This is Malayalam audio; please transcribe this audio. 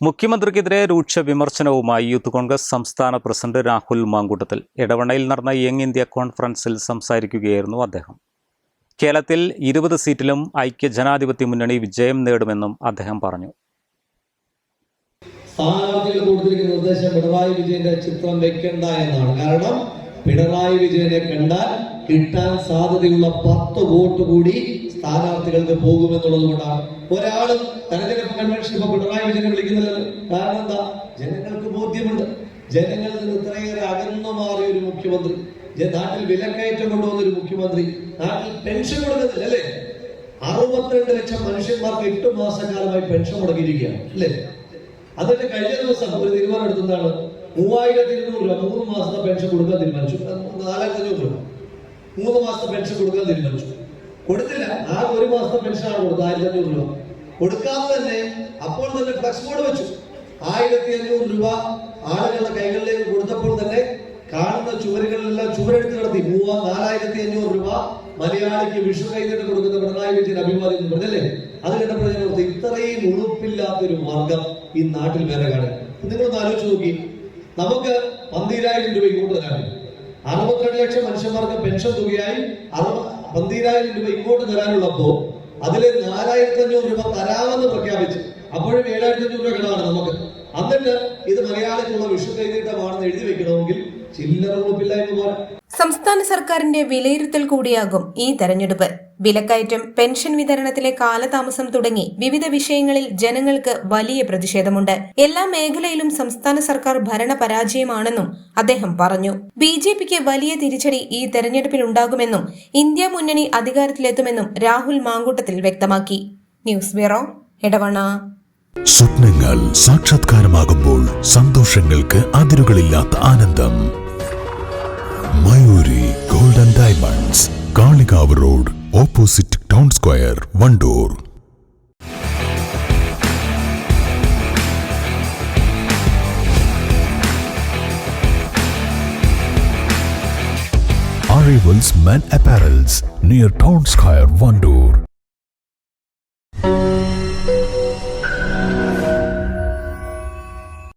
മുഖ്യമന്ത്രിക്കെതിരെ രൂക്ഷ വിമർശനവുമായി യൂത്ത് കോൺഗ്രസ് സംസ്ഥാന പ്രസിഡന്റ് രാഹുൽ മാങ്കൂട്ടത്തിൽ ഇടവണയിൽ നടന്ന യങ് ഇന്ത്യ കോൺഫറൻസിൽ സംസാരിക്കുകയായിരുന്നു അദ്ദേഹം. കേരളത്തിൽ ഇരുപത് സീറ്റിലും ഐക്യ ജനാധിപത്യ മുന്നണി വിജയം നേടുമെന്നും അദ്ദേഹം പറഞ്ഞു. കൊടുത്തിരിക്കുന്ന നിർദ്ദേശം പിണറായി വിജയന്റെ ചിത്രം വെക്കണ്ട എന്നാണ്. കാരണം പിണറായി വിജയനെ കണ്ടാൽ കിട്ടാൻ സാധ്യതയുള്ള പത്ത് വോട്ട് കൂടി സ്ഥാനാർത്ഥികൾക്ക് പോകുമെന്നുള്ളത് കൊണ്ടാണ് ഒരാളും തെരഞ്ഞെടുപ്പ് കൺവെൻഷൻ ഇപ്പൊ പിണറായി വിജയനെ വിളിക്കുന്നത് കാരണം എന്താ? ജനങ്ങൾക്ക് ബോധ്യമുണ്ട്. ജനങ്ങളിൽ നിന്ന് ഇത്രയേറെ അകന്നു മാറിയ ഒരു മുഖ്യമന്ത്രി. നാട്ടിൽ വിലക്കയറ്റം കൊണ്ടുവന്ന ഒരു മുഖ്യമന്ത്രി. നാട്ടിൽ പെൻഷൻ കൊടുക്കുന്നില്ല അല്ലേ? അറുപത്തിരണ്ട് ലക്ഷം മനുഷ്യന്മാർക്ക് എട്ട് മാസക്കാലമായി പെൻഷൻ മുടങ്ങിയിരിക്കുകയാണ് അല്ലേ? അതിന്റെ കഴിഞ്ഞ ദിവസം ഒരു തീരുമാനം എടുത്തതാണ്. മൂവായിരത്തി ഇരുന്നൂറ് രൂപ മൂന്ന് മാസത്തെ പെൻഷൻ കൊടുക്കാൻ തീരുമാനിച്ചു. നാലായിരത്തി അഞ്ഞൂറ് രൂപ. മൂന്ന് മാസത്തെ പെൻഷൻ കൊടുക്കാൻ തീരുമാനിച്ചു. കൊടുത്തില്ല. ആ ഒരു മാസത്തെ പെൻഷനാണ് കൊടുത്തത് ആയിരത്തി അഞ്ഞൂറ് രൂപ. കൊടുക്കാതെ തന്നെ അപ്പോൾ തന്നെ ഫ്ലക്സ് ബോർഡ് വെച്ചു. ആയിരത്തി അഞ്ഞൂറ് രൂപ ആളുകളുടെ കൈകളിലേക്ക് കൊടുത്തപ്പോൾ തന്നെ കാണുന്ന ചുവരുകളിലെല്ലാം ചുവരെടുത്ത് നടത്തി. മൂവാ നാലായിരത്തി അഞ്ഞൂറ് രൂപ മലയാളിക്ക് വിഷു കൈനീട്ട് കൊടുക്കുന്ന പിണറായി വിജയൻ അഭിവാദ്യം പറഞ്ഞല്ലേ? അത് കണ്ടപ്പോൾ ഞാൻ ഓർത്തു ഇത്രയും ഉളുപ്പില്ലാത്തൊരു മാർഗം ഈ നാട്ടിൽ വേറെ കാണുക നിങ്ങളൊന്ന് ആലോചിച്ച് നോക്കി. നമുക്ക് പന്തിരായിരം രൂപ ഇങ്ങോട്ട് തരാൻ അറുപത്തിരണ്ട് ലക്ഷം മനുഷ്യന്മാർക്ക് പെൻഷൻ തുകയായി അറുപ പന്തിരായിരം രൂപ ഇങ്ങോട്ട് തരാനുള്ളപ്പോ അതിലെ നാലായിരത്തി അഞ്ഞൂറ് രൂപ തരാമെന്ന് പ്രഖ്യാപിച്ചു. അപ്പോഴും ഏഴായിരത്തി അഞ്ഞൂറ് രൂപ കിടാണ് നമുക്ക്. എന്നിട്ട് ഇത് മലയാളിക്കുള്ള വിഷു കൈതീട്ടമാണെന്ന് എഴുതി വെക്കണമെങ്കിൽ ചില്ലറ ഉറപ്പില്ലായ്മ പോരാ സംസ്ഥാന സർക്കാരിന്റെ വിലയിരുത്തൽ കൂടിയാകും ഈ തെരഞ്ഞെടുപ്പ്. വിലക്കയറ്റം പെൻഷൻ വിതരണത്തിലെ കാലതാമസം തുടങ്ങി വിവിധ വിഷയങ്ങളിൽ ജനങ്ങൾക്ക് വലിയ പ്രതിഷേധമുണ്ട്. എല്ലാ മേഖലയിലും സംസ്ഥാന സർക്കാർ ഭരണ പരാജയമാണെന്നും അദ്ദേഹം പറഞ്ഞു. ബി ജെ പിക്ക് വലിയ തിരിച്ചടി ഈ തെരഞ്ഞെടുപ്പിലുണ്ടാകുമെന്നും ഇന്ത്യ മുന്നണി അധികാരത്തിലെത്തുമെന്നും രാഹുൽ മാങ്കൂട്ടത്തിൽ വ്യക്തമാക്കി. ന്യൂസ് ബ്യൂറോ ഇടവണ സ്വപ്നങ്ങൾ സാക്ഷാത്കാരമാകുമ്പോൾ സന്തോഷങ്ങൾക്ക് അതിരുകളില്ലാത്ത ആനന്ദം. Mayuri golden diamonds Kalikavu road opposite town square Wandoor Arrivals Men Apparels near Town Square, Vandoor.